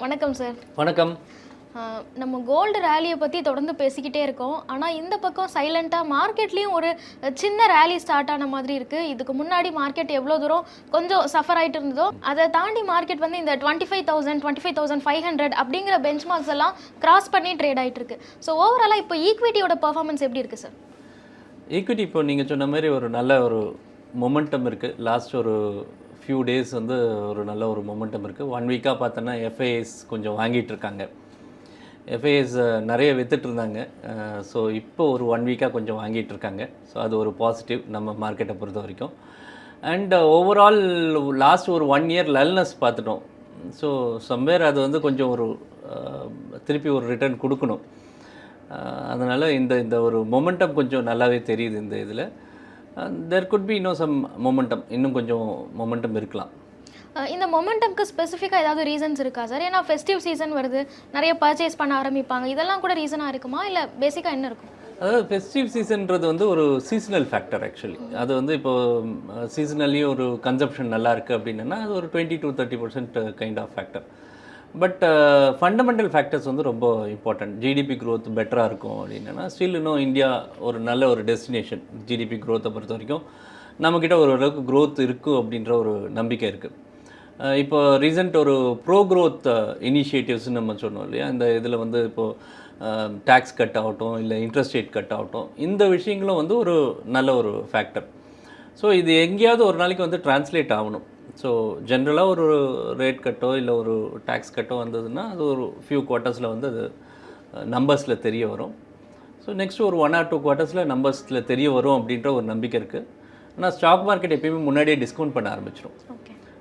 வணக்கம் சார் வணக்கம். நம்ம கோல்டு ரேலியை பற்றி தொடர்ந்து பேசிக்கிட்டே இருக்கோம். ஆனால் இந்த பக்கம் சைலண்ட்டாக மார்க்கெட்லேயும் ஒரு சின்ன ரேலி ஸ்டார்ட் ஆன மாதிரி இருக்குது இதுக்கு முன்னாடி மார்க்கெட் எவ்வளோ தூரம் கொஞ்சம் சஃபர் ஆகிட்டு இருந்ததோ அதை தாண்டி மார்க்கெட் வந்து இந்த twenty five thousand twenty five thousand five hundred அப்படிங்கிற பெஞ்ச் மார்க்ஸ் எல்லாம் கிராஸ் பண்ணி ட்ரேட் ஆகிட்டு இருக்கு. ஸோ ஓவராலாக இப்போ ஈக்விட்டியோட பர்ஃபார்மன்ஸ் எப்படி இருக்குது சார் ஈக்விட்டி இப்போ நீங்கள் சொன்ன மாதிரி ஒரு நல்ல ஒரு மொமெண்டம் இருக்குது லாஸ்ட் ஒரு ஃபியூ டேஸ் வந்து ஒரு நல்ல ஒரு மொமெண்டம் இருக்குது ஒன் வீக்காக பார்த்தோன்னா எஃப்ஐஎஸ் கொஞ்சம் வாங்கிட்டு இருக்காங்க. எஃப்ஐஎஸ் நிறைய வித்துட்டு இருந்தாங்க. ஸோ இப்போ ஒரு ஒன் வீக்காக கொஞ்சம் வாங்கிட்டு இருக்காங்க. ஸோ அது ஒரு பாசிட்டிவ் நம்ம மார்க்கெட்டை பொறுத்த வரைக்கும். அண்ட் ஓவரால் லாஸ்ட் ஒரு ஒன் இயர் லல்னஸ் பார்த்துட்டோம். ஸோ சம்வேர் அது வந்து கொஞ்சம் ஒரு திருப்பி ஒரு ரிட்டர்ன் கொடுக்கணும். அதனால் இந்த இந்த ஒரு மொமெண்டம் கொஞ்சம் நல்லாவே தெரியுது இந்த இதில். தெர் குட் பி இன்னும் சம் மொமெண்டம் இன்னும் கொஞ்சம் மொமெண்டம் இருக்கலாம். ஆஹ் இந்த மொமெண்டம்க்கு ஸ்பெசிஃபிக்காக ஏதாவது ரீசன்ஸ் இருக்கா சார் ஏன்னா ஃபெஸ்டிவ் சீசன் வருது நிறைய பர்ச்சேஸ் பண்ண ஆரம்பிப்பாங்க. இதெல்லாம் கூட ரீசனாக இருக்குமா? இல்லை பேசிக்காக என்ன இருக்கும்? அதாவது ஃபெஸ்டிவ் சீசன்றது வந்து ஒரு சீசனல் ஃபேக்டர் ஆக்சுவலி அது வந்து இப்போ சீசனலி ஒரு கன்சப்ஷன் நல்லா இருக்குது அப்படின்னா அது ஒரு twenty to thirty percent kind of factor but fundamental factors வந்து ரொம்ப இம்பார்ட்டன்ட் ஜிடிபி க்ரோத் பெட்டராக இருக்கும் அப்படின்னா ஸ்டில் இன்னும் இந்தியா ஒரு நல்ல ஒரு டெஸ்டினேஷன் ஜிடிபி க்ரோத்தை பொறுத்த வரைக்கும் நம்மக்கிட்ட ஓரளவுக்கு க்ரோத் இருக்குது அப்படின்ற ஒரு நம்பிக்கை இருக்குது இப்போ ரீசெண்ட் ஒரு ப்ரோ க்ரோத் இனிஷியேட்டிவ்ஸ்னு நம்ம சொன்னோம் இல்லையா? இந்த இதில் வந்து இப்போது டேக்ஸ் கட் ஆகட்டும் இல்லை இன்ட்ரெஸ்ட் ரேட் கட் ஆகட்டும் இந்த விஷயங்களும் வந்து ஒரு நல்ல ஒரு ஃபேக்டர் ஸோ இது எங்கேயாவது ஒரு நாளைக்கு வந்து டிரான்ஸ்லேட் ஆகணும். ஸோ ஜென்ரலாக ஒரு ரேட் கட்டோ இல்லை ஒரு டேக்ஸ் கட்டோ வந்ததுன்னா அது ஒரு ஃபியூ குவார்ட்டர்ஸில் வந்து அது நம்பர்ஸில் தெரிய வரும். ஸோ நெக்ஸ்ட் ஒரு ஒன் ஆர் டூ குவார்ட்டர்ஸில் நம்பர்ஸில் தெரிய வரும் அப்படின்ற ஒரு நம்பிக்கை இருக்குது ஆனால் ஸ்டாக் மார்க்கெட் எப்பயுமே முன்னாடியே டிஸ்கவுண்ட் பண்ண ஆரம்பிச்சிடும்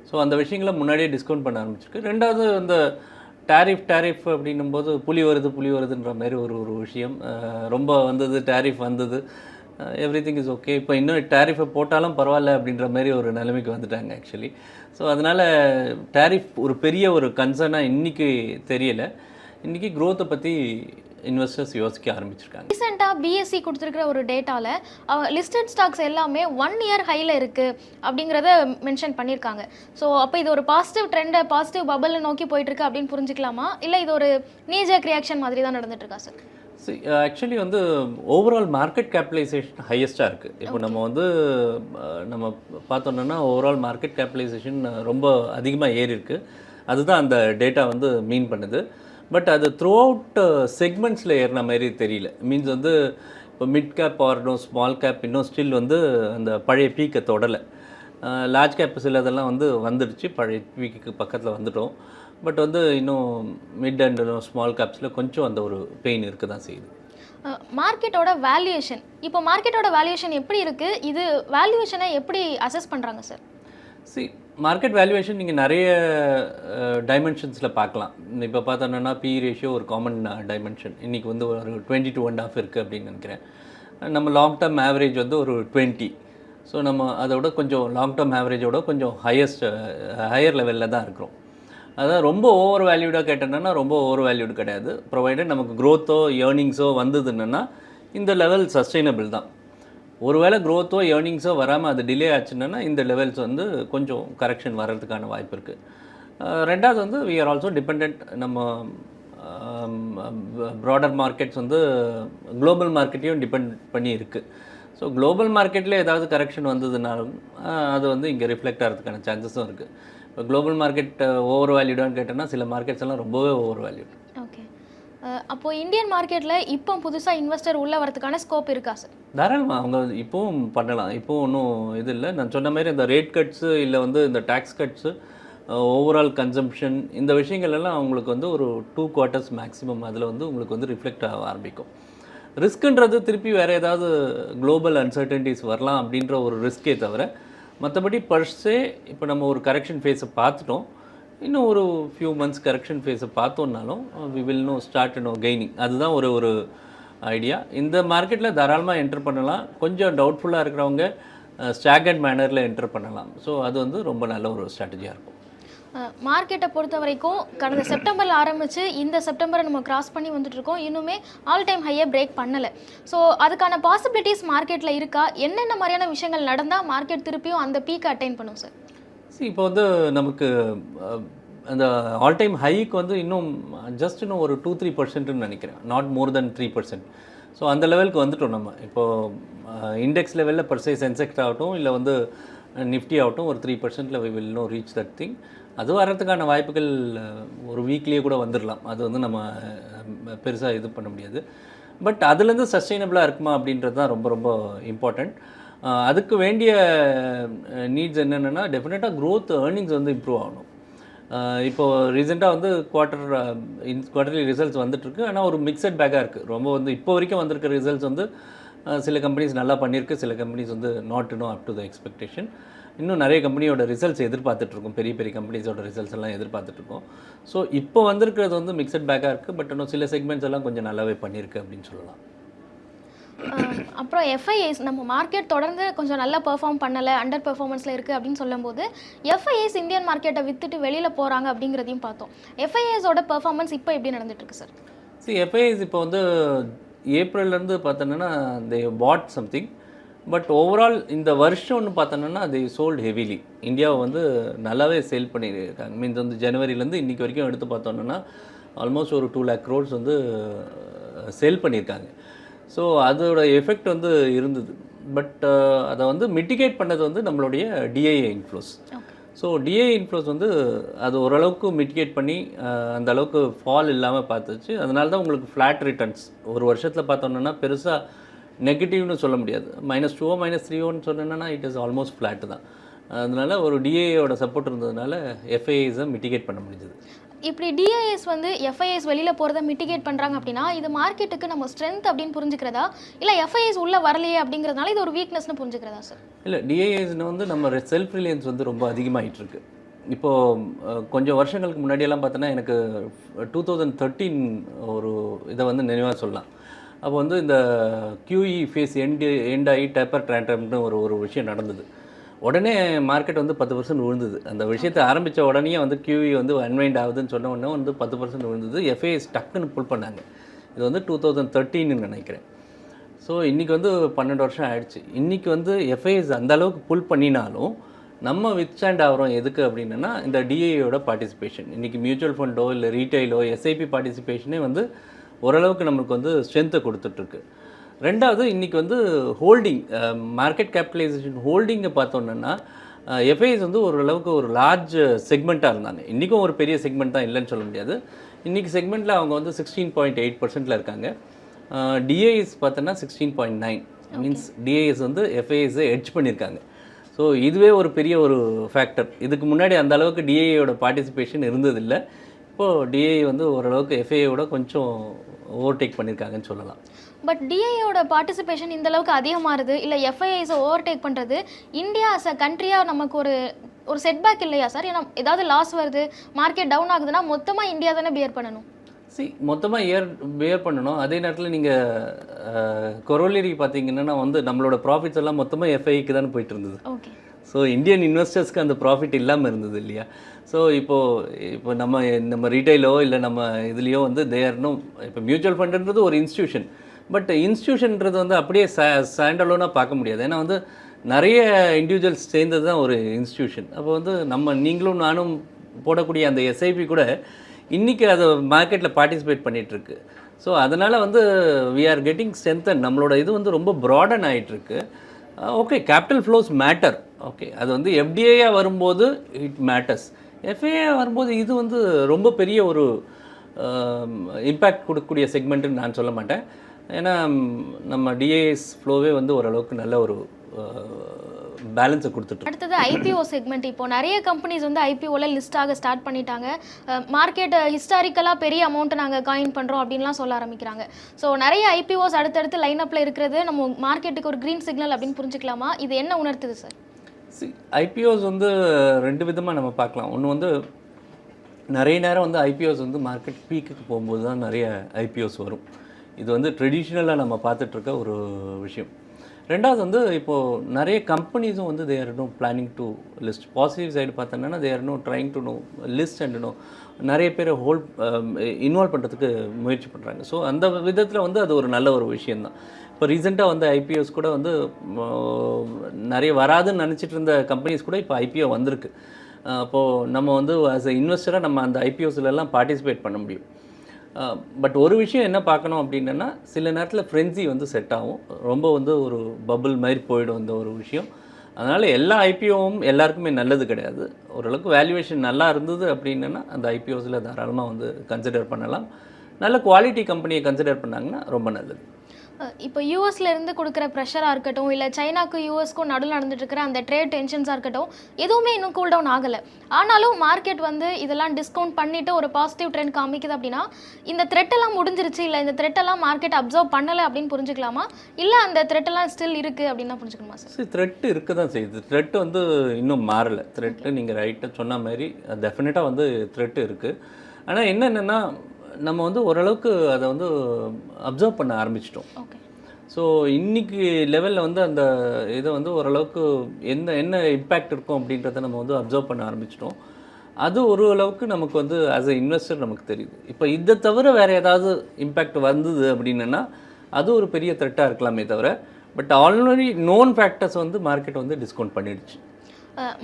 ஸோ அந்த விஷயங்களை முன்னாடியே டிஸ்கவுண்ட் பண்ண ஆரம்பிச்சிருக்கு. ரெண்டாவது அந்த டேரிஃப் டேரிஃப் அப்படின்னும் போது புலி வருது புலி வருதுன்ற மாதிரி ஒரு ஒரு விஷயம். ரொம்ப வந்தது டேரிஃப் வந்தது. எவ்ரி திங் இஸ் ஓகே இப்போ இன்னும் டேரிஃபை போட்டாலும் பரவாயில்ல அப்படின்ற மாதிரி ஒரு நிலைமைக்கு வந்துட்டாங்க ஆக்சுவலி ஸோ அதனால் டேரிஃப் ஒரு பெரிய ஒரு கன்சர்னாக இன்றைக்கி தெரியலை. இன்றைக்கி க்ரோத்தை பற்றி இன்வெஸ்டர்ஸ் யோசிக்க ஆரம்பிச்சிருக்காங்க. ரீசெண்டாக பிஎஸ்சி கொடுத்துருக்கிற ஒரு டேட்டாவில் லிஸ்டட் ஸ்டாக்ஸ் எல்லாமே ஒன் இயர் ஹையில் இருக்குது அப்படிங்கிறத மென்ஷன் பண்ணியிருக்காங்க ஸோ அப்போ இது ஒரு பாசிட்டிவ் ட்ரெண்டை பாசிட்டிவ் பபிள் நோக்கி போயிட்டுருக்கு அப்படின்னு புரிஞ்சுக்கலாமா? இல்லை இது ஒரு நீஜக் ரியாக்ஷன் மாதிரி தான் நடந்துட்டு இருக்கா சார் ஆக்சுவலி வந்து ஓவரால் மார்க்கெட் கேபிட்டலைசேஷன் ஹையஸ்ட்டாக இருக்குது இப்போ நம்ம வந்து அஹ், நம்ம பார்த்தோம்னா ஓவரால் மார்க்கெட் கேபிட்டலைசேஷன் ரொம்ப அதிகமாக ஏறி இருக்கு. அதுதான் அந்த டேட்டா வந்து மீன் பண்ணுது. பட் அது த்ரூ அவுட் செக்மெண்ட்ஸில் ஏறின மாதிரி தெரியல. மீன்ஸ் வந்து இப்போ மிட் கேப் ஆர் இன்னும் ஸ்மால் கேப் இன்னும் ஸ்டில் வந்து அந்த பழைய பீக்கை தொடலை. லார்ஜ் கேப் சிலதெல்லாம் வந்து வந்துடுச்சு. பழைய பீக்குக்கு பக்கத்தில் வந்துட்டோம். பட் வந்து இன்னும் மிட் அண்ட் ஸ்மால் கேப்ஸில் கொஞ்சம் அந்த ஒரு பெயின் இருக்க தான் செய்யுது மார்க்கெட்டோட வேல்யூவேஷன் இப்போ மார்க்கெட்டோட வேல்யூவேஷன் எப்படி இருக்குது இது வேல்யூவேஷனை எப்படி அசஸ் பண்ணுறாங்க சார் சி மார்க்கெட் வேல்யூவேஷன் நீங்கள் நிறைய டைமென்ஷன்ஸில் பார்க்கலாம். இப்போ பார்த்தோன்னா பி ரேஷியோ ஒரு காமன் டைமென்ஷன் இன்றைக்கி வந்து ஒரு டுவெண்ட்டி டூ அண்ட் ஆஃப் இருக்குது அப்படின்னு நினைக்கிறேன். நம்ம லாங் டேர்ம் ஆவரேஜ் வந்து ஒரு டுவெண்ட்டி ஸோ நம்ம அதோட கொஞ்சம் லாங் டேர்ம் ஆவரேஜோட கொஞ்சம் ஹையஸ்ட் ஹையர் லெவலில் தான் இருக்கிறோம். அதான் ரொம்ப ஓவர் வேல்யூடாக கேட்டோன்னா ரொம்ப ஓவர் வேல்யூடு கிடையாது. ப்ரொவைடட் நமக்கு க்ரோத்தோ ஏர்னிங்ஸோ வந்ததுன்னா இந்த லெவல் சஸ்டைனபிள் தான். ஒருவேளை க்ரோத்தோ ஏர்னிங்ஸோ வராமல் அது டிலே ஆச்சுன்னா இந்த லெவல்ஸ் வந்து கொஞ்சம் கரெக்ஷன் வர்றதுக்கான வாய்ப்பு இருக்குது ரெண்டாவது வந்து வி ஆர் ஆல்சோ டிபெண்ட் நம்ம ப்ராடர் மார்க்கெட்ஸ் வந்து குளோபல் மார்க்கெட்டையும் டிபெண்ட் பண்ணி இருக்குது ஸோ குளோபல் மார்க்கெட்டில் ஏதாவது கரெக்ஷன் வந்ததுனாலும் அது வந்து இங்கே ரிஃப்ளெக்ட் ஆகிறதுக்கான சான்சஸும் இருக்குது இப்போ குளோபல் மார்க்கெட் ஓவர் வேல்யூடான்னு கேட்டோன்னா சில மார்க்கெட்ஸ் எல்லாம் ரொம்பவே ஓவர் வேல்யூட் ஓகே அப்போ இந்தியன் மார்க்கெட்டில் இப்போ புதுசாக இன்வெஸ்டர் உள்ளே வரதுக்கான ஸ்கோப் இருக்கா சார் தாராளமாக அவங்க இப்போவும் பண்ணலாம். இப்போவும் ஒன்றும் இது இல்லை. நான் சொன்ன மாதிரி இந்த ரேட் கட்ஸு இல்லை வந்து இந்த டேக்ஸ் கட்ஸு ஓவரால் கன்சம்ஷன் இந்த விஷயங்கள் எல்லாம் அவங்களுக்கு வந்து ஒரு டூ குவார்ட்டர்ஸ் மேக்ஸிமம் அதில் வந்து உங்களுக்கு வந்து ரிஃப்ளெக்ட் ஆக ஆரம்பிக்கும். ரிஸ்க்குன்றது திருப்பி வேறு ஏதாவது குளோபல் அன்சர்டன்டிஸ் வரலாம் அப்படின்ற ஒரு ரிஸ்க்கே தவிர மற்றபடி பர்ஸே இப்போ நம்ம ஒரு கரெக்ஷன் ஃபேஸை பார்த்துட்டோம். இன்னும் ஒரு ஃபியூ மந்த்ஸ் கரெக்ஷன் ஃபேஸை பார்த்தோம்னாலும் we will no start no gaining அதுதான் ஒரு ஒரு ஐடியா இந்த மார்க்கெட்டில் தாராளமாக என்டர் பண்ணலாம். கொஞ்சம் டவுட்ஃபுல்லாக இருக்கிறவங்க ஸ்டாகர்ட் மேனரில் என்டர் பண்ணலாம். ஸோ அது வந்து ரொம்ப நல்ல ஒரு ஸ்ட்ராட்டஜியாக இருக்கும். மார்க்கெட்டை பொறுத்த வரைக்கும் கடந்த செப்டம்பரில் ஆரம்பித்து இந்த செப்டம்பரை நம்ம கிராஸ் பண்ணி வந்துட்டுருக்கோம் இன்னுமே ஆல் டைம் ஹையை பிரேக் பண்ணலை. ஸோ அதுக்கான பாசிபிலிட்டிஸ் மார்க்கெட்டில் இருக்கா? என்னென்ன மாதிரியான விஷயங்கள் நடந்தால் மார்க்கெட் திருப்பியும் அந்த பீக்கை அட்டைன் பண்ணும் சார் See, இப்போ வந்து நமக்கு அந்த ஆல் டைம் ஹைக்கு வந்து இன்னும் ஜஸ்ட் இன்னும் ஒரு டூ த்ரீ பர்சன்ட்னு நினைக்கிறேன். Not more than three percent so அந்த லெவலுக்கு வந்துட்டோம் நம்ம. இப்போது இண்டெக்ஸ் லெவலில் பர்சே சென்செக்ட் ஆகட்டும் இல்லை வந்து நிஃப்டி ஆகட்டும் ஒரு three பர்சன்ட்டில் we will no reach that thing அது வர்றதுக்கான வாய்ப்புகள் ஒரு வீக்லேயே கூட வந்துடலாம் அது வந்து நம்ம பெருசாக இது பண்ண முடியாது. பட் அதுலேருந்து சஸ்டெயினபிளாக இருக்குமா அப்படின்றது தான் ரொம்ப ரொம்ப இம்பார்ட்டண்ட் அதுக்கு வேண்டிய நீட்ஸ் என்னென்னா டெஃபினட்டாக க்ரோத் ஏர்னிங்ஸ் வந்து இம்ப்ரூவ் ஆகணும். இப்போது ரீசெண்டாக வந்து குவார்ட்டர் குவார்ட்டர்லி ரிசல்ட்ஸ் வந்துட்டுருக்கு. ஆனால் ஒரு மிக்சட் பேக்காக இருக்குது ரொம்ப வந்து இப்போ வரைக்கும் வந்திருக்க ரிசல்ட்ஸ் வந்து சில கம்பெனிஸ் நல்லா பண்ணியிருக்கு சில கம்பெனிஸ் வந்து not no up to the expectation இன்னும் நிறைய கம்பெனியோட ரிசல்ட்ஸ் எதிர்பார்த்துட்ருக்கோம். பெரிய பெரிய கம்பெனிஸோட ரிசல்ட்ஸ் எல்லாம் எதிர்பார்த்துட்ருக்கோம். ஸோ இப்போ வந்திருக்கிறது வந்து மிக்சட் பேக்காக இருக்குது பட் இன்னும் சில செக்மெண்ட்ஸ் எல்லாம் கொஞ்சம் நல்லாவே பண்ணியிருக்கு அப்படின்னு சொல்லலாம். அப்புறம் எஃப்ஐஏஸ் நம்ம மார்க்கெட் தொடர்ந்து கொஞ்சம் நல்லா பெர்ஃபார்ம் பண்ணலை அண்டர் பெர்ஃபார்மன்ஸில் இருக்குது அப்படின்னு சொல்லும்போது எஃப்ஐஏஸ் இந்தியன் மார்க்கெட்டை வித்துட்டு வெளியில் போகிறாங்க அப்படிங்கிறதையும் பார்த்தோம். எஃப்ஐஏஸோட பெர்ஃபார்மன்ஸ் இப்போ எப்படி நடந்துட்டு இருக்கு சார் சி எஃப்ஐஎஸ் இப்போ வந்து ஏப்ரல்லேருந்து பார்த்தோன்னா they bought something but overall இந்த வருஷம்னு பார்த்தோன்னா தே சோல்ட் ஹெவிலி இந்தியாவை வந்து நல்லாவே சேல் பண்ணியிருக்காங்க. மீன்ஸ் வந்து ஜனவரிலேருந்து இன்றைக்கி வரைக்கும் எடுத்து பார்த்தோன்னா ஆல்மோஸ்ட் ஒரு டூ லேக் க்ரோட்ஸ் வந்து சேல் பண்ணியிருக்காங்க. ஸோ அதோட எஃபெக்ட் வந்து இருந்தது. பட் அதை வந்து மிட்டிகேட் பண்ணது வந்து நம்மளுடைய DIA inflows so DA inflows வந்து அது ஓரளவுக்கு மிட்டிகேட் பண்ணி அந்த அளவுக்கு ஃபால் இல்லாமல் பார்த்துச்சு. அதனால தான் உங்களுக்கு ஃப்ளாட் ரிட்டர்ன்ஸ் ஒரு வருஷத்தில் பார்த்தோன்னா பெருசாக நெகட்டிவ்னு சொல்ல முடியாது. மைனஸ் டூவோ மைனஸ் த்ரீவோன்னு சொன்னேன்னா இட் இஸ் ஆல்மோஸ்ட் ஃப்ளாட்டு தான். அதனால ஒரு டிஏயோட சப்போர்ட் இருந்ததுனால எஃப்ஐஐஸை மிட்டிகேட் பண்ண முடிஞ்சது. இப்படி டிஐஎஸ் வந்து எஃப்ஐஎஸ் வெளியில் போகிறத மிட்டிகேட் பண்ணுறாங்க அப்படின்னா இது மார்க்கெட்டுக்கு நம்ம ஸ்ட்ரென்த் அப்படின்னு புரிஞ்சுக்கிறதா? இல்லை எஃப்ஐஎஸ் உள்ளே வரலையே அப்படிங்கிறதுனால இது ஒரு வீக்னஸ்னு புரிஞ்சுக்கிறதா சார் இல்லை டிஏஎஸ்னு வந்து நம்ம செல்ஃப் ரிலையன்ஸ் வந்து ரொம்ப அதிகமாகிட்டு இருக்கு இப்போது கொஞ்சம் வருஷங்களுக்கு முன்னாடியெல்லாம் பார்த்தோன்னா எனக்கு டூ தௌசண்ட் தேர்ட்டீன் ஒரு இதை வந்து நினைவாக சொல்லலாம். அப்போ வந்து இந்த கியூஇ ஃபேஸ் எண்டு எண்ட் ஆகி டேப்பர் ட்ராண்டம்னு ஒரு ஒரு விஷயம் நடந்தது. உடனே மார்க்கெட் வந்து பத்து பர்சன்ட் விழுந்தது. அந்த விஷயத்தை ஆரம்பித்த உடனே வந்து கியூஇ வந்து அன்வைண்ட் ஆகுதுன்னு சொன்ன உடனே வந்து பத்து பர்சன்ட் விழுந்தது. எஃப்ஐஎஸ் டக்குன்னு புல் பண்ணாங்க. இது வந்து டூ தௌசண்ட் தேர்ட்டின்னு நினைக்கிறேன். ஸோ இன்றைக்கி வந்து பன்னெண்டு வருஷம் ஆயிடுச்சு. இன்றைக்கி வந்து எஃப்ஐஎஸ் அந்த அளவுக்கு புல் பண்ணினாலும் நம்ம வித்ஸ்டாண்ட் ஆகிறோம் எதுக்கு அப்படின்னா இந்த டிஏயோட பார்ட்டிசிபேஷன் இன்றைக்கி மியூச்சுவல் ஃபண்டோ இல்லை ரீட்டைலோ எஸ்ஐபி பார்ட்டிசிபேஷனே வந்து ஓரளவுக்கு நம்மளுக்கு வந்து ஸ்ட்ரென்த்தை கொடுத்துட்ருக்கு. ரெண்டாவது இன்றைக்கி வந்து ஹோல்டிங் மார்க்கெட் கேபிட்டலைசேஷன் ஹோல்டிங்கை பார்த்தோன்னா எஃப்ஐஎஸ் வந்து ஓரளவுக்கு ஒரு லார்ஜ் செக்மெண்ட்டாக இருந்தாங்க. இன்றைக்கும் ஒரு பெரிய செக்மெண்ட் தான் இல்லைன்னு சொல்ல முடியாது. இன்றைக்கி செக்மெண்ட்டில் அவங்க வந்து சிக்ஸ்டீன் பாயிண்ட் எயிட் பர்சன்ட்டில் இருக்காங்க. டிஏஎஸ் பார்த்தோன்னா sixteen point nine means DAS வந்து எஃப்ஐஎஸை எட்ஜ் பண்ணியிருக்காங்க. ஸோ இதுவே ஒரு பெரிய ஒரு ஃபேக்டர் இதுக்கு முன்னாடி அந்த அளவுக்கு டிஏயோட பார்ட்டிசிபேஷன் இருந்ததில்லை. இப்போது டிஏ வந்து ஓரளவுக்கு எஃப்ஐயோட கொஞ்சம் ஓவர்டேக் பண்ணியிருக்காங்கன்னு சொல்லலாம். பட் டிஐயோட பார்ட்டிசிபேஷன் இந்த அளவுக்கு அதிகமாகுது? இல்லை எஃப்ஐஐஸை ஓவர்டேக் பண்ணுறது இந்தியா அஸ் அ கண்ட்ரியாக நமக்கு ஒரு ஒரு செட்பேக் இல்லையா சார் ஏன்னா ஏதாவது லாஸ் வருது மார்க்கெட் டவுன் ஆகுதுன்னா மொத்தமாக இந்தியா தானே பியர் பண்ணணும்? சி மொத்தமாக ஏர் பேர் பண்ணணும். அதே நேரத்தில் நீங்கள் கொரோலரி பார்த்தீங்கன்னா வந்து நம்மளோட ப்ராஃபிட்ஸ் எல்லாம் மொத்தமாக எஃப்ஐக்கு தானே போயிட்டு இருந்தது. ஸோ இந்தியன் இன்வெஸ்டர்ஸ்க்கு அந்த ப்ராஃபிட் இல்லாமல் இருந்தது இல்லையா? ஸோ இப்போது இப்போ நம்ம நம்ம ரீட்டைலோ இல்லை நம்ம இதுலேயோ வந்து தேர்னும் இப்போ மியூச்சுவல் ஃபண்டுன்றது ஒரு இன்ஸ்டியூஷன் பட் இன்ஸ்டியூஷன்ன்றது வந்து அப்படியே ச சாண்டலோனாக பார்க்க முடியாது. ஏன்னா வந்து நிறைய இண்டிவிஜுவல்ஸ் சேர்ந்தது தான் ஒரு இன்ஸ்டியூஷன் அப்போ வந்து நம்ம நீங்களும் நானும் போடக்கூடிய அந்த எஸ்ஐபி கூட இன்றைக்கி அதை மார்க்கெட்டில் பார்ட்டிசிபேட் பண்ணிகிட்ருக்கு ஸோ அதனால் வந்து வி ஆர் கெட்டிங் ஸ்ட்ரென்தன் நம்மளோட இது வந்து ரொம்ப ப்ராடன் ஆகிட்டுருக்கு okay capital flows matter okay அது வந்து எஃப்டிஐயாக வரும்போது இட் மேட்டர்ஸ் எஃப்ஏ வரும்போது இது வந்து ரொம்ப பெரிய ஒரு இம்பேக்ட் கொடுக்கக்கூடிய செக்மெண்ட்டுன்னு நான் சொல்ல மாட்டேன். ஏன்னா நம்ம டிஏஎஸ் ஃப்ளோவே வந்து ஓரளவுக்கு நல்ல ஒரு பேலன்ஸை கொடுத்துட்டு அடுத்தது ஐபிஓ செக்மெண்ட் இப்போ நிறைய கம்பெனிஸ் வந்து ஐபிஓவில் லிஸ்ட் ஆக ஸ்டார்ட் பண்ணிட்டாங்க. மார்க்கெட் ஹிஸ்டாரிக்கலாக பெரிய அமௌண்ட்டை நாங்கள் காயின் பண்ணுறோம் அப்படின்லாம் சொல்ல ஆரம்பிக்கிறாங்க. ஸோ நிறைய ஐபிஓஸ் அடுத்தடுத்து லைன்அப்பில் இருக்கிறது நம்ம மார்க்கெட்டுக்கு ஒரு க்ரீன் சிக்னல் அப்படின்னு புரிஞ்சுக்கலாமா? இது என்ன உணர்த்துது சார் ஐபிஓஸ் வந்து ரெண்டு விதமாக நம்ம பார்க்கலாம். ஒன்று வந்து நிறைய நேரம் வந்து ஐபிஓஸ் வந்து மார்க்கெட் பீக்குக்கு போகும்போது தான் நிறைய ஐபிஓஸ் வரும். இது வந்து ட்ரெடிஷ்னலாக நம்ம பார்த்துட்ருக்க ஒரு விஷயம். ரெண்டாவது வந்து இப்போது நிறைய கம்பெனிஸும் வந்து there no planning to list positive side பார்த்தோன்னா there no trying to no list and no நிறைய பேரை ஹோல் இன்வால்வ் um, பண்ணுறதுக்கு முயற்சி பண்ணுறாங்க ஸோ அந்த விதத்தில் வந்து அது ஒரு நல்ல ஒரு விஷயந்தான் இப்போ ரீசெண்டாக வந்து ஐபிஓஸ் கூட வந்து நிறைய வராதுன்னு நினச்சிட்டு இருந்த கம்பெனிஸ் கூட இப்போ ஐபிஓ வந்திருக்கு. அப்போது நம்ம வந்து ஆஸ் அ இன்வெஸ்டராக நம்ம அந்த ஐபிஓஸ்லலாம் பார்ட்டிசிபேட் பண்ண முடியும். பட் ஒரு விஷயம் என்ன பார்க்கணும் அப்படின்னா சில நேரத்தில் ஃப்ரென்சி வந்து செட் ஆகும். ரொம்ப வந்து ஒரு பபுள் மாதிரி போயிடும் இந்த ஒரு விஷயம். அதனால் எல்லா ஐபிஓவும் எல்லாருக்குமே நல்லது கிடையாது. ஓரளவுக்கு வேல்யூவேஷன் நல்லா இருந்தது அப்படின்னா அந்த ஐபிஓஸில் தாராளமாக வந்து கன்சிடர் பண்ணலாம். நல்ல குவாலிட்டி கம்பெனியை கன்சிடர் பண்ணாங்கன்னா ரொம்ப நல்லது. இப்போ யூஎஸ்ல இருந்து கொடுக்குற ப்ரெஷராக இருக்கட்டும் இல்லை சைனாக்கும் யூஎஸ்க்கும் நடுவில் நடந்துட்டு இருக்கிற அந்த ட்ரேட் டென்ஷன்ஸாக இருக்கட்டும் எதுவுமே இன்னும் கூல் டவுன் ஆகலை. ஆனாலும் மார்க்கெட் வந்து இதெல்லாம் டிஸ்கவுண்ட் பண்ணிட்டு ஒரு பாசிட்டிவ் ட்ரெண்ட் காமிக்குது அப்படின்னா இந்த எல்லாம் முடிஞ்சிருச்சு இல்லை இந்த எல்லாம் மார்க்கெட் அப்சர்வ் பண்ணலை அப்படின்னு புரிஞ்சுக்கலாமா? இல்லை அந்த எல்லாம் ஸ்டில் இருக்குது அப்படின்னு புரிஞ்சுக்கணுமா சார் சரி த்ரெட்டு இருக்க தான் செய்யுது. த்ரெட்டு வந்து இன்னும் மாறலை. த்ரெட்டு நீங்கள் ரைட்டாக சொன்ன மாதிரி டெஃபினட்டாக வந்து த்ரெட்டு இருக்குது ஆனால் என்னென்னா நம்ம வந்து ஓரளவுக்கு அதை வந்து அப்சர்வ் பண்ண ஆரம்பிச்சிட்டோம். ஸோ இன்னைக்கு லெவலில் வந்து அந்த இதை வந்து ஓரளவுக்கு என்ன என்ன இம்பேக்ட் இருக்கும் அப்படின்றத நம்ம வந்து அப்சர்வ் பண்ண ஆரம்பிச்சிட்டோம். அது ஒரு அளவுக்கு நமக்கு வந்து ஆஸ் அ இன்வெஸ்டர் நமக்கு தெரியுது. இப்போ இதை தவிர வேறு ஏதாவது இம்பேக்ட் வந்தது அப்படின்னா அது ஒரு பெரிய த்ரெட்டாக இருக்கலாமே தவிர பட் ஆல்ரெடி நோன் ஃபேக்டர்ஸ் வந்து மார்க்கெட் வந்து டிஸ்கவுண்ட் பண்ணிடுச்சு.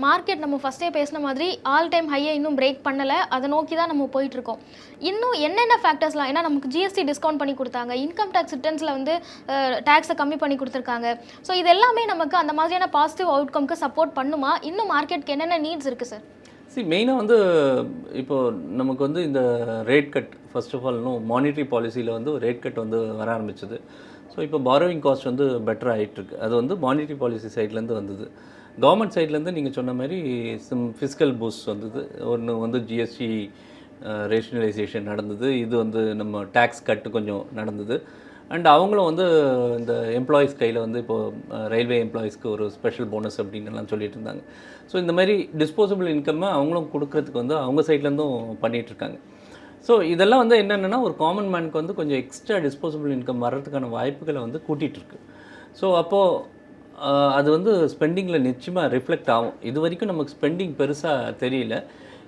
மார்க்கெட் நம்ம ஃபஸ்ட்டே பேசின மாதிரி ஆல் டைம் ஹையை இன்னும் பிரேக் பண்ணலை. அதை நோக்கி தான் நம்ம போயிட்டுருக்கோம். இன்னும் என்னென்ன ஃபேக்டர்ஸ்லாம் ஏன்னா நமக்கு ஜிஎஸ்டி டிஸ்கவுண்ட் பண்ணி கொடுத்தாங்க. இன்கம் டேக்ஸ் ரிட்டர்ன்ஸில் வந்து டேக்ஸை கம்மி பண்ணி கொடுத்துருக்காங்க. ஸோ இது எல்லாமே நமக்கு அந்த மாதிரியான பாசிட்டிவ் அவுட்கம்க்கு சப்போர்ட் பண்ணுமா? இன்னும் மார்க்கெட்க்கு என்னென்ன நீட்ஸ் இருக்குது சார் சி மெயினாக வந்து இப்போது நமக்கு வந்து இந்த rate cut first of all இன்னும் மானிட்டரி பாலிசியில் வந்து ரேட் கட் வந்து வர ஆரம்பிச்சது. ஸோ இப்போ பாரோவிங் காஸ்ட் வந்து பெட்டர் ஆகிட்டுருக்கு அது வந்து மானிட்டரி பாலிசி சைட்லேருந்து வந்தது. கவர்மெண்ட் சைட்லேருந்து நீங்கள் சொன்ன மாதிரி சிம் ஃபிஸ்கல் பூஸ்ட் வந்தது. ஒன்று வந்து ஜிஎஸ்டி ரேஷனலைசேஷன் நடந்தது. இது வந்து நம்ம டேக்ஸ் கட்டு கொஞ்சம் நடந்தது. அண்ட் அவங்களும் வந்து இந்த எம்ப்ளாயீஸ் கையில் வந்து இப்போது ரயில்வே எம்ப்ளாயீஸ்க்கு ஒரு ஸ்பெஷல் போனஸ் அப்படின்னு எல்லாம் சொல்லிட்டு இருந்தாங்க. ஸோ இந்த மாதிரி டிஸ்போசபிள் இன்கம்மை அவங்களும் கொடுக்கறதுக்கு வந்து அவங்க சைட்லேருந்தும் பண்ணிகிட்ருக்காங்க இருக்காங்க. ஸோ இதெல்லாம் வந்து என்னென்னா ஒரு காமன் மேனுக்கு வந்து கொஞ்சம் எக்ஸ்ட்ரா டிஸ்போசபிள் இன்கம் வர்றதுக்கான வாய்ப்புகளை வந்து கூட்டிகிட்ருக்கு ஸோ அப்போது அது வந்து ஸ்பெண்டிங்கில் நிச்சயமாக ரிஃப்ளெக்ட் ஆகும். இது வரைக்கும் நமக்கு ஸ்பெண்டிங் பெருசாக தெரியல.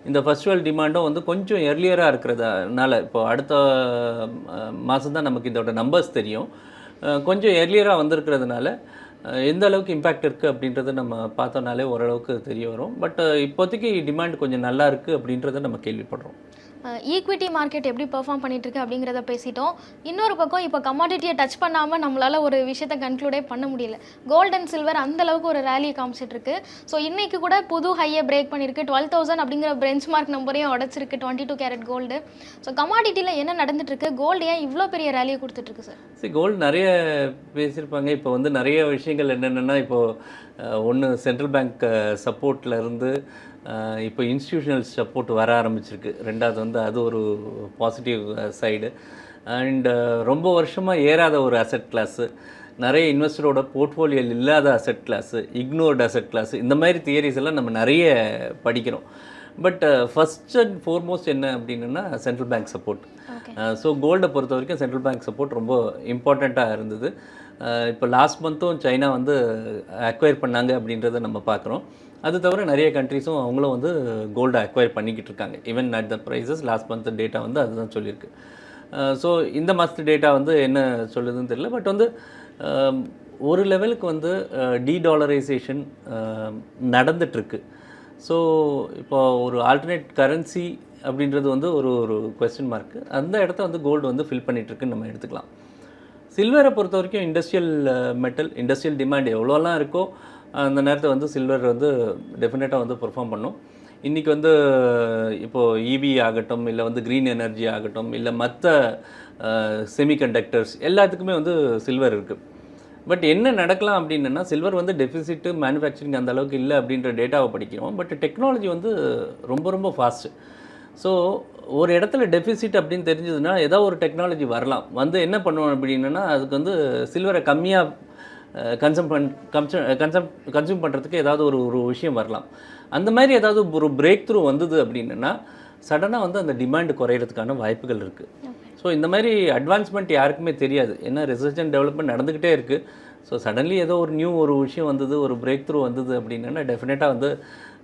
இந்த ஃபெஸ்டிவல் டிமாண்டும் வந்து கொஞ்சம் எர்லியராக இருக்கிறதுனால இப்போ அடுத்த மாதம் தான் நமக்கு இதோட நம்பர்ஸ் தெரியும். கொஞ்சம் எர்லியராக வந்திருக்கிறதுனால எந்த அளவுக்கு இம்பேக்ட் இருக்குது அப்படின்றத நம்ம பார்த்தோன்னாலே ஓரளவுக்கு தெரிய வரும். பட் இப்போதைக்கு டிமாண்ட் கொஞ்சம் நல்லா இருக்குது அப்படின்றத நம்ம கேள்விப்படுறோம். ஈக்விட்டி மார்க்கெட் எப்படி பெர்ஃபார்ம் பண்ணிட்டுருக்கு அப்படிங்கிறத பேசிட்டோம். இன்னொரு பக்கம் இப்போ கமாடிட்டியை டச் பண்ணாமல் நம்மளால் ஒரு விஷயத்தை கன்க்ளூடே பண்ண முடியல. கோல்ட் அண்ட் சில்வர் அந்தளவுக்கு ஒரு ரேலியை காமிச்சிட்ருக்கு ஸோ இன்றைக்கி கூட புது ஹையை பிரேக் பண்ணியிருக்கு டுவெல் தௌசண்ட் அப்படிங்கிற பெஞ்ச் மார்க் நம்பரையும் உடச்சிருக்கு. Twenty two carat gold so கமாடிட்டியில் என்ன நடந்துட்டுருக்கு? கோல்டு ஏன் இவ்வளோ பெரிய ரேலியை கொடுத்துட்ருக்கு சார் சரி கோல்டு நிறைய பேசியிருப்பாங்க. இப்போ வந்து நிறைய விஷயங்கள் என்னென்னா இப்போது ஒன்று சென்ட்ரல் பேங்க் சப்போர்ட்டில் இருந்து இப்போ இன்ஸ்டிடியூஷனல் சப்போர்ட் வர ஆரம்பிச்சிருக்கு. ரெண்டாவது வந்து அது ஒரு பாசிட்டிவ் சைடு அண்ட் ரொம்ப வருஷமாக ஏறாத ஒரு அசெட் கிளாஸு நிறைய இன்வெஸ்டரோட போர்ட்ஃபோலியோவில் இல்லாத asset class ignored asset class இந்த மாதிரி தியரிஸ் எல்லாம் நம்ம நிறைய படிக்கிறோம். பட் ஃபஸ்ட் அண்ட் ஃபோர்மோஸ்ட் என்ன அப்படின்னா சென்ட்ரல் பேங்க் சப்போர்ட் ஸோ கோல்டை பொறுத்த வரைக்கும் சென்ட்ரல் பேங்க் சப்போர்ட் ரொம்ப இம்பார்ட்டண்ட்டாக இருந்தது. இப்போ லாஸ்ட் மந்த்தும் சைனா வந்து அக்வயர் பண்ணாங்க அப்படின்றத நம்ம பார்க்குறோம். அது தவிர நிறைய கண்ட்ரிஸும் அவங்களும் வந்து கோல்டை அக்வயர் பண்ணிக்கிட்டு இருக்காங்க. Even at the prices last month data வந்து அதுதான் சொல்லியிருக்கு. ஸோ இந்த மாதத்து டேட்டா வந்து என்ன சொல்லுதுன்னு தெரியல. பட் வந்து ஒரு லெவலுக்கு வந்து டி டாலரைசேஷன் நடந்துட்டுருக்கு. ஸோ இப்போ ஒரு ஆல்டர்னேட் கரன்சி அப்படின்றது வந்து ஒரு ஒரு கொஸ்டின் மார்க்கு அந்த இடத்த வந்து கோல்டு வந்து ஃபில் பண்ணிகிட்ருக்குன்னு நம்ம எடுத்துக்கலாம். சில்வரை பொறுத்த வரைக்கும் இண்டஸ்ட்ரியல் மெட்டல் இண்டஸ்ட்ரியல் டிமாண்ட் எவ்வளோலாம் இருக்கோ அந்த நேரத்தை வந்து சில்வர் வந்து டெஃபினட்டாக வந்து பெர்ஃபார்ம் பண்ணும். இன்றைக்கி வந்து இப்போது இவி ஆகட்டும் இல்லை வந்து க்ரீன் எனர்ஜி ஆகட்டும் இல்லை மற்ற செமிகண்டக்டர்ஸ் எல்லாத்துக்குமே வந்து சில்வர் இருக்குது பட் என்ன நடக்கலாம் அப்படின்னா சில்வர் வந்து டெஃபிசிட்டு மேனுஃபேக்சரிங் அந்த அளவுக்கு இல்லை அப்படின்ற டேட்டாவை படிக்கிறோம். பட் டெக்னாலஜி வந்து ரொம்ப ரொம்ப ஃபாஸ்ட்டு ஸோ ஒரு இடத்துல டெஃபிசிட் அப்படின்னு தெரிஞ்சதுன்னா ஏதோ ஒரு டெக்னாலஜி வரலாம். வந்து என்ன பண்ணுவோம் அப்படின்னா அதுக்கு வந்து சில்வரை கம்மியாக கன்சம் பண் கன்சம் கன்சம் கன்சியூம் பண்ணுறதுக்கு ஏதாவது ஒரு ஒரு விஷயம் வரலாம். அந்த மாதிரி ஏதாவது ஒரு பிரேக் த்ரூ வந்தது அப்படின்னா சடனாக வந்து அந்த டிமாண்ட் குறையிறதுக்கான வாய்ப்புகள் இருக்குது ஸோ இந்த மாதிரி அட்வான்ஸ்மெண்ட் யாருக்குமே தெரியாது. ஏன்னா ரிசர்ச் அண்ட் டெவலப்மெண்ட் நடந்துக்கிட்டே இருக்குது ஸோ சடன்லி ஏதோ ஒரு நியூ ஒரு விஷயம் வந்தது ஒரு பிரேக் த்ரூ வந்தது அப்படின்னா டெஃபினட்டாக வந்து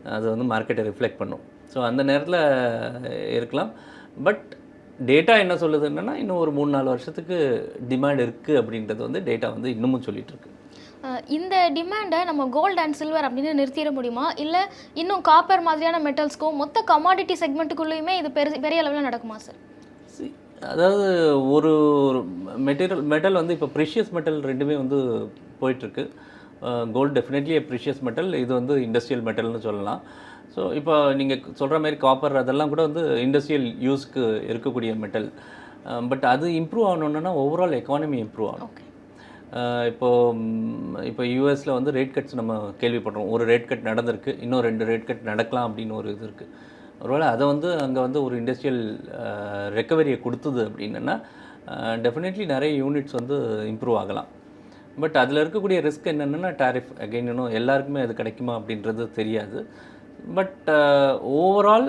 அது வந்து மார்க்கெட்டை ரிஃப்ளெக்ட் பண்ணும். ஸோ அந்த நேரத்தில் இருக்கலாம். பட் டேட்டா என்ன சொல்லுதுன்னா இன்னும் ஒரு மூணு நாலு வருஷத்துக்கு டிமாண்ட் இருக்குது அப்படின்றது வந்து டேட்டா வந்து இன்னமும் அஹ் இந்த டிமாண்டை நம்ம கோல்ட் அண்ட் சில்வர் அப்படின்னு நிறுத்திட முடியுமா? இல்லை இன்னும் காப்பர் மாதிரியான மெட்டல்ஸ்க்கும் மொத்த கமாடிட்டி செக்மெண்ட்டுக்குள்ளேயுமே இது பெரு பெரிய அளவில் நடக்குமா சார் அதாவது ஒரு மெட்டீரியல் மெட்டல் வந்து இப்போ ப்ரிஷியஸ் மெட்டல் ரெண்டுமே வந்து போயிட்டுருக்கு. கோல்டு டெஃபினெட்லி ப்ரிஷியஸ் மெட்டல் இது வந்து இண்டஸ்ட்ரியல் மெட்டல்னு சொல்லலாம். ஸோ இப்போ நீங்கள் சொல்கிற மாதிரி காப்பர் அதெல்லாம் கூட வந்து இண்டஸ்ட்ரியல் யூஸ்க்கு இருக்கக்கூடிய மெட்டல் பட் அது இம்ப்ரூவ் ஆகணுன்னா ஓவரால் எக்கானமி இம்ப்ரூவ் ஆகணும். இப்போது இப்போ இப்போ யூஎஸில் வந்து ரேட் கட்ஸ் நம்ம கேள்விப்படுறோம் ஒரு ரேட் கட் நடந்திருக்கு இன்னும் ரெண்டு ரேட் கட் நடக்கலாம் அப்படின்னு ஒரு இது இருக்குது ஒருவேளை அதை வந்து அங்கே வந்து ஒரு இண்டஸ்ட்ரியல் ரெக்கவரியை கொடுத்தது அப்படின்னா டெஃபினெட்லி நிறைய யூனிட்ஸ் வந்து இம்ப்ரூவ் ஆகலாம். பட் அதில் இருக்கக்கூடிய ரிஸ்க் என்னென்னா டேரிஃப் அகைன் இன்னும் எல்லாருக்குமே அது கிடைக்குமா அப்படின்றது தெரியாது. But overall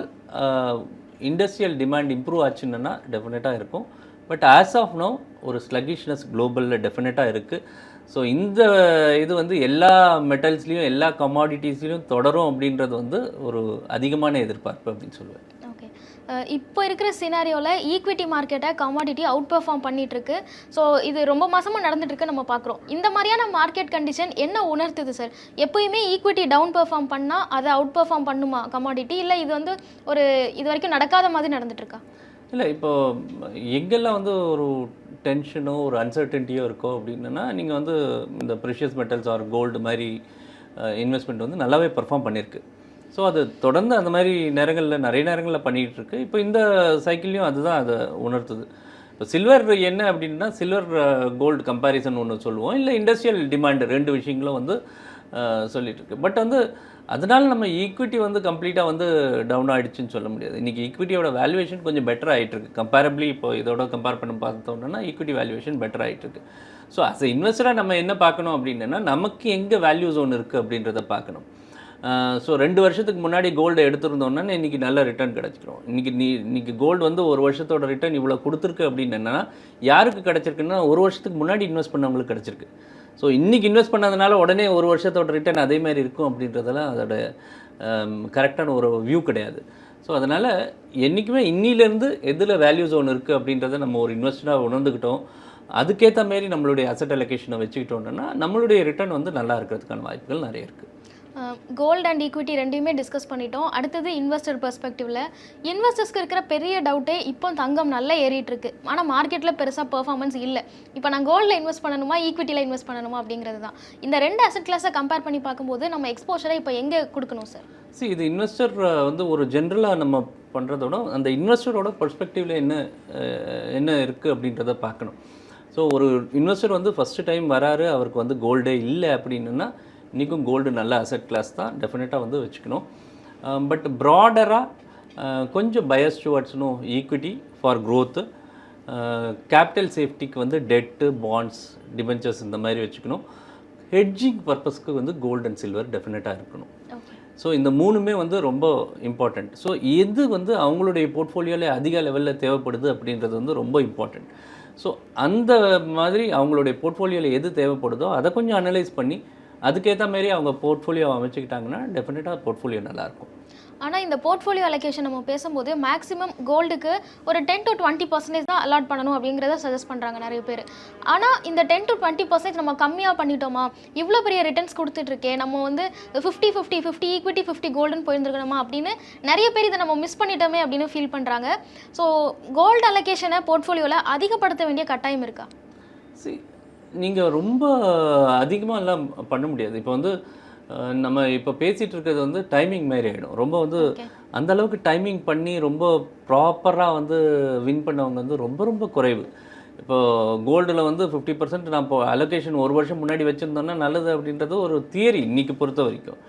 industrial demand improve ஆச்சுன்னா டெஃபினட்டாக இருக்கும். பட் ஆஸ் ஆஃப் நோ ஒரு ஸ்லகிஷ்னஸ் குளோபலில் டெஃபினட்டாக இருக்குது ஸோ இந்த இது வந்து எல்லா மெட்டல்ஸ்லேயும் எல்லா கமாடிட்டிஸ்லேயும் தொடரும் அப்படின்றது வந்து ஒரு அதிகமான எதிர்பார்ப்பு அப்படின்னு சொல்லுவேன். ஓகே. இப்போ இருக்கிற சினாரியோவில் ஈக்விட்டி மார்க்கெட்டை கமாடிட்டி அவுட் பெர்ஃபார்ம் பண்ணிகிட்ருக்கு ஸோ இது ரொம்ப மாதமாக நடந்துட்டுருக்கு நம்ம பார்க்குறோம் இந்த மாதிரியான மார்க்கெட் கண்டிஷன் என்ன உணர்த்துது சார் எப்போயுமே ஈக்விட்டி டவுன் பெர்ஃபார்ம் பண்ணால் அதை அவுட் பெர்ஃபார்ம் பண்ணுமா கமாடிட்டி இல்லை இது வந்து ஒரு இது வரைக்கும் நடக்காத மாதிரி நடந்துட்டு இருக்கா இல்லை இப்போ எங்கெல்லாம் வந்து ஒரு டென்ஷனோ ஒரு அன்சர்டன்ட்டியோ இருக்கோ அப்படின்னா நீங்கள் வந்து இந்த ப்ரிஷியஸ் மெட்டல்ஸ் ஆர் கோல்டு மாதிரி இன்வெஸ்ட்மெண்ட் வந்து நல்லாவே பர்ஃபார்ம் பண்ணியிருக்கு ஸோ அது தொடர்ந்து அந்த மாதிரி நேரங்களில் நிறைய நேரங்களில் பண்ணிகிட்டு இருக்கு இப்போ இந்த சைக்கிள்லையும் அதுதான் அதை உணர்த்துது. இப்போ சில்வர் என்ன அப்படின்னா சில்வர் கோல்டு கம்பேரிசன் ஒன்று சொல்லுவோம். இல்லை இண்டஸ்ட்ரியல் டிமாண்டு ரெண்டு விஷயங்களும் வந்து சொல்லிகிட்ருக்கு பட் வந்து அதனால் நம்ம ஈக்விட்டி வந்து கம்ப்ளீட்டாக வந்து டவுன் ஆகிடுச்சுன்னு சொல்ல முடியாது. இன்றைக்கி ஈக்விட்டியோட வேல்யூவேஷன் கொஞ்சம் பெட்டர் ஆகிட்டுருக்கு கம்பேரபிளி இப்போ இதோட கம்பேர் பண்ணி பார்த்தோம்னா ஈக்விட்டி வேல்யூவேஷன் பெட்டர் ஆகிட்டுருக்கு ஸோ அஸ் இன்வெஸ்டராக நம்ம என்ன பார்க்கணும் அப்படின்னா நமக்கு எங்கே வேல்யூ ஜோன் இருக்குது அப்படின்றத பார்க்கணும். ஸோ ரெண்டு வருஷத்துக்கு முன்னாடி கோல்டு எடுத்திருந்தோன்னா இன்றைக்கி நல்ல ரிட்டர்ன் கிடச்சிக்கிறோம் இன்றைக்கி நீ இன்றைக்கி கோல்டு வந்து ஒரு வருஷத்தோட ரிட்டர்ன் இவ்வளோ கொடுத்துருக்கு அப்படின்னு என்னென்னா யாருக்கு கிடச்சிருக்குன்னா ஒரு வருஷத்துக்கு முன்னாடி இன்வெஸ்ட் பண்ணவங்களுக்கு கிடச்சிருக்கு. ஸோ இன்றைக்கி இன்வெஸ்ட் பண்ணதுனால உடனே ஒரு வருஷத்தோட ரிட்டர்ன் அதே மாதிரி இருக்கும் அப்படின்றதெல்லாம் அதோட um, கரெக்டான ஒரு வியூ கிடையாது. ஸோ அதனால் என்றைக்குமே இன்னிலேருந்து எதில் வேல்யூ ஜோன் இருக்குது அப்படின்றத நம்ம ஒரு இன்வெஸ்டராக உணர்ந்துக்கிட்டோம் அதுக்கேற்ற மாரி நம்மளுடைய அசட் அலொகேஷனை வச்சுக்கிட்டோம்னா நம்மளுடைய ரிட்டர்ன் வந்து நல்லா இருக்கிறதுக்கான வாய்ப்புகள் நிறைய இருக்குது கோல்ட் அண்ட் ஈக்விட்டி ரெண்டையுமே டிஸ்கஸ் பண்ணிட்டோம். அடுத்தது இன்வெஸ்டர் பெர்ஸ்பெக்டிவ்ல இன்வெஸ்டர்ஸ்க்கு இருக்கிற பெரிய டவுட்டே இப்போ தங்கம் நல்லா ஏறிட்டு இருக்கு. ஆனால் மார்க்கெட்டில் பெருசாக பெர்ஃபார்மன்ஸ் இல்லை. இப்போ நான் கோல்டில் இன்வெஸ்ட் பண்ணணுமா ஈக்விட்டியில் இன்வெஸ்ட் பண்ணணுமா அப்படிங்கிறது தான். இந்த ரெண்டு அசட் கிளாஸை கம்பேர் பண்ணி பார்க்கும்போது நம்ம எக்ஸ்போஷரை இப்போ எங்கே கொடுக்கணும் சார் சி இது இன்வெஸ்டர் வந்து ஒரு ஜென்ரலாக நம்ம பண்ணுறதோட அந்த இன்வெஸ்டரோட பெர்ஸ்பெக்டிவில் என்ன என்ன இருக்குது அப்படின்றத பார்க்கணும். ஸோ ஒரு இன்வெஸ்டர் வந்து ஃபஸ்ட்டு டைம் வராரு அவருக்கு வந்து கோல்டே இல்லை அப்படின்னா இன்றைக்கும் கோல்டு நல்ல அசட் கிளாஸ் தான் டெஃபினட்டாக வந்து வச்சுக்கணும். பட் ப்ராடராக கொஞ்சம் பயஸ் டுவர்ட்ஸ்னும் ஈக்விட்டி ஃபார் க்ரோத்து கேபிட்டல் சேஃப்டிக்கு வந்து டெட்டு பாண்ட்ஸ் டிபென்ச்சர்ஸ் இந்த மாதிரி வச்சுக்கணும். ஹெட்ஜிங் பர்பஸ்க்கு வந்து கோல்டு அண்ட் சில்வர் டெஃபினட்டாக இருக்கணும். ஸோ இந்த மூணுமே வந்து ரொம்ப இம்பார்ட்டண்ட் ஸோ எது வந்து அவங்களுடைய போர்ட்ஃபோலியோவில் அதிக லெவலில் தேவைப்படுது அப்படின்றது வந்து ரொம்ப இம்பார்ட்டண்ட் ஸோ அந்த மாதிரி அவங்களுடைய போர்ட்ஃபோலியோவில் எது தேவைப்படுதோ அதை கொஞ்சம் அனலைஸ் பண்ணி அதுக்கேற்ற மாதிரி அவங்க போர்ட்ஃபோலியோ அமைச்சுக்கிட்டாங்கன்னா டெஃபினட்டாக போர்ட்ஃபோலியோ நல்லாயிருக்கும். ஆனால் இந்த போர்ட்ஃபோலியோ அலோகேஷன் நம்ம பேசும்போது மேக்ஸிமம் கோல்டுக்கு ஒரு டென் டு டுவெண்ட்டி பர்சன்டேஜ் தான் அலாட் பண்ணணும் அப்படிங்கிறத சஜஸ்ட் பண்ணுறாங்க நிறைய பேர். ஆனால் இந்த டென் டு டுவெண்ட்டி பர்சன்டேஜ் நம்ம கம்மியாக பண்ணிட்டோமா? இவ்வளோ பெரிய ரிட்டர்ன்ஸ் கொடுத்துட்ருக்கே நம்ம வந்து fifty fifty fifty equity fifty கோல்டுன்னு போயிருந்துருக்கணுமா அப்படின்னு நிறைய பேர் இதை நம்ம மிஸ் பண்ணிட்டோமே அப்படின்னு ஃபீல் பண்ணுறாங்க ஸோ கோல்டு அலோகேஷனை போர்ட்ஃபோலியோவில் அதிகப்படுத்த வேண்டிய கட்டாயம் இருக்கா? சி நீங்கள் ரொம்ப அதிகமாக எல்லாம் பண்ண முடியாது. இப்போ வந்து நம்ம இப்போ பேசிகிட்டு இருக்கிறது வந்து டைமிங் மாதிரி ஆகிடும் ரொம்ப வந்து. அந்த அளவுக்கு டைமிங் பண்ணி ரொம்ப ப்ராப்பராக வந்து வின் பண்ணவங்க வந்து ரொம்ப ரொம்ப குறைவு. இப்போ கோல்டில் வந்து ஃபிஃப்டி பர்சன்ட் நான் இப்போ அலோகேஷன் ஒரு வருஷம் முன்னாடி வச்சுருந்தோன்னா நல்லது அப்படின்றது ஒரு தியரி இன்னைக்கு பொறுத்த வரைக்கும்.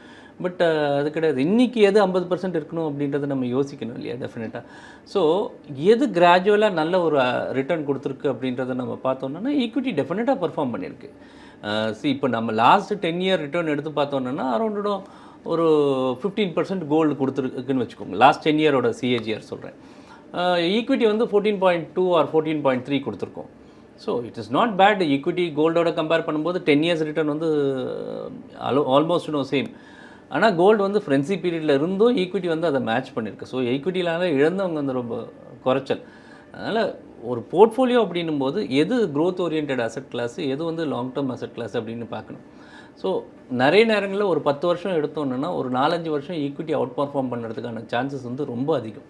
பட் uh, அது கிடையாது. இன்னைக்கு எது ஐம்பது பர்சன்ட் இருக்கணும் அப்படின்றத நம்ம யோசிக்கணும் இல்லையா? டெஃபினட்டாக ஸோ எது கிராஜுவலாக நல்ல ஒரு ரிட்டர்ன் கொடுத்துருக்கு அப்படின்றத நம்ம பார்த்தோன்னா ஈக்விட்டி டெஃபினட்டாக பெர்ஃபார்ம் பண்ணியிருக்கு. சி இப்போ நம்ம லாஸ்ட் டென் இயர் ரிட்டர்ன் எடுத்து பார்த்தோன்னா அரௌண்டும் ஒரு ஃபிஃப்டீன் பர்சன்ட் கோல்டு கொடுத்துருக்குன்னு வச்சுக்கோங்க. லாஸ்ட் டென் இயரோட சிஏஜிஆர் சொல்கிறேன் ஈக்விட்டி வந்து fourteen point two or fourteen point three கொடுத்துருக்கோம். So it is not bad equity கோல்டோட compare பண்ணும்போது டென் இயர்ஸ் ரிட்டர்ன் வந்து ஆல்மோஸ்ட் நோ சேம் ஆனால் கோல்டு வந்து ஃப்ரென்சி பீரியடில் இருந்தும் ஈக்விட்டி வந்து அதை மேட்ச் பண்ணியிருக்கு ஸோ ஈக்விட்டியிலான இழந்தவங்க வந்து ரொம்ப குறைச்சல். அதனால் ஒரு போர்ட்ஃபோலியோ அப்படின்னும் போது எது growth oriented அசட் கிளாஸ் எது வந்து லாங் டேர்ம் அசட் கிளாஸ் அப்படின்னு பார்க்கணும். ஸோ நிறைய நேரங்களில் ஒரு பத்து வருஷம் எடுத்தோம்னா ஒரு நாலஞ்சு வருஷம் ஈக்விட்டி அவுட் பர்ஃபார்ம் பண்ணுறதுக்கான சான்சஸ் வந்து ரொம்ப அதிகம்.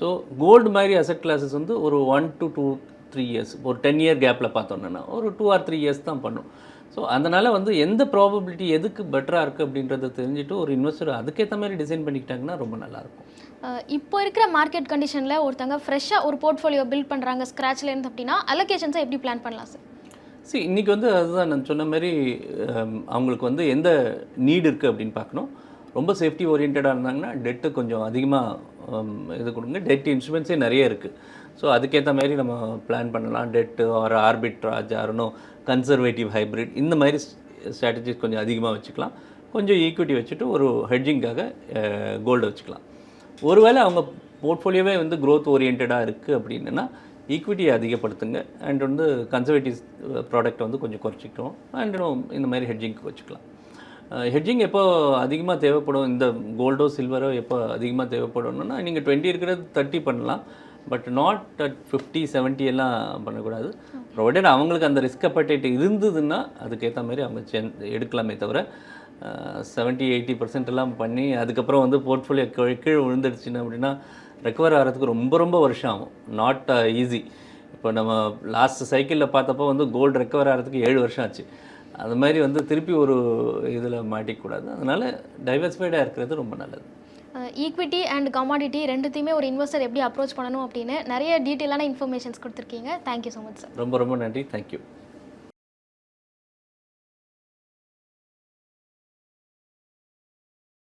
ஸோ கோல்டு மாதிரி அசெட் கிளாஸஸ் வந்து ஒரு one to two three years ஒரு டென் இயர் கேப்பில் பார்த்தோன்னா ஒரு டூ ஆர் த்ரீ இயர்ஸ் தான் பண்ணும். ஸோ அதனால் வந்து எந்த ப்ராபபிலிட்டி எதுக்கு பெட்டராக இருக்குது அப்படின்றத தெரிஞ்சுட்டு ஒரு இன்வெஸ்டர் அதுக்கேற்ற மாதிரி டிசைன் பண்ணிக்கிட்டாங்கன்னா ரொம்ப நல்லாயிருக்கும் இப்போ இருக்கிற மார்க்கெட் கண்டிஷனில் ஒருத்தங்க ஃப்ரெஷ்ஷாக ஒரு போர்ட்ஃபோலியோ பில்ட் பண்ணுறாங்க ஸ்க்ராட்ச்லேருந்து அப்படின்னா அலோகேஷன்ஸை எப்படி பிளான் பண்ணலாம் சார் see இன்றைக்கி வந்து அதுதான் நான் சொன்ன மாதிரி அவங்களுக்கு வந்து எந்த நீடு இருக்குது அப்படின்னு பார்க்கணும். ரொம்ப சேஃப்டி ஓரியன்டாக இருந்தாங்கன்னா டெட்டு கொஞ்சம் அதிகமாக இது கொடுங்க. டெட் இன்ஸ்ட்ருமெண்ட்ஸே நிறைய இருக்குது ஸோ அதுக்கேற்ற மாதிரி நம்ம பிளான் பண்ணலாம். டெட்டு ஆர் ஆர்பிட்ராஜ் ஆர்னோ கன்சர்வேட்டிவ் ஹைப்ரிட் இந்த மாதிரி ஸ்ட்ராட்டஜிஸ் கொஞ்சம் அதிகமாக வச்சுக்கலாம். கொஞ்சம் ஈக்விட்டி வச்சுட்டு ஒரு ஹெட்ஜிங்காக கோல்டு வச்சுக்கலாம். ஒருவேளை அவங்க போர்ட்ஃபோலியோவே வந்து க்ரோத் ஓரியன்டாக இருக்குது அப்படின்னா ஈக்விட்டியை அதிகப்படுத்துங்க. அண்ட் வந்து கன்சர்வேட்டிவ் ப்ராடக்ட் வந்து கொஞ்சம் குறைச்சிக்கிட்டோம். அண்ட் இந்த மாதிரி ஹெட்ஜிங்க்கு வச்சுக்கலாம். ஹெட்ஜிங் எப்போ அதிகமாக தேவைப்படும்? இந்த கோல்டோ சில்வரோ எப்போ அதிகமாக தேவைப்படும்னா நீங்கள் டுவெண்ட்டி இருக்கிறது தேர்ட்டி பண்ணலாம். But not at fifty seventy எல்லாம் பண்ணக்கூடாது. ப்ரொவைடட் அவங்களுக்கு அந்த ரிஸ்க் அப்படைட் இருந்ததுன்னா அதுக்கேற்ற மாதிரி அவங்க சென் எடுக்கலாமே தவிர செவன்ட்டி எயிட்டி பர்சன்ட் எல்லாம் பண்ணி அதுக்கப்புறம் வந்து போர்ட்ஃபோலியோ கீழே விழுந்துடுச்சுன்னு அப்படின்னா ரெக்கவர் ஆகிறதுக்கு ரொம்ப ரொம்ப வருஷம் ஆகும். நாட் ஈஸி uh, இப்போ நம்ம லாஸ்ட் சைக்கிளில் பார்த்தப்போ வந்து கோல்டு ரெக்கவர் ஆகிறதுக்கு ஏழு வருஷம் ஆச்சு. அது மாதிரி வந்து திருப்பி ஒரு இதில் மாட்டிக்கூடாது. அதனால் டைவர்ஸ்ஃபைடாக இருக்கிறது ரொம்ப நல்லது. ஈக்விட்டி அண்ட் கமாடிட்டி ரெண்டுத்தையுமே ஒரு இன்வெஸ்டர் எப்படி அப்ரோச் பண்ணணும் அப்படின்னு நிறைய டீட்டெயிலான இன்ஃபர்மேஷன்ஸ் கொடுத்துருக்கீங்க. Thank you so much sir ரொம்ப ரொம்ப நன்றி. தேங்க்யூ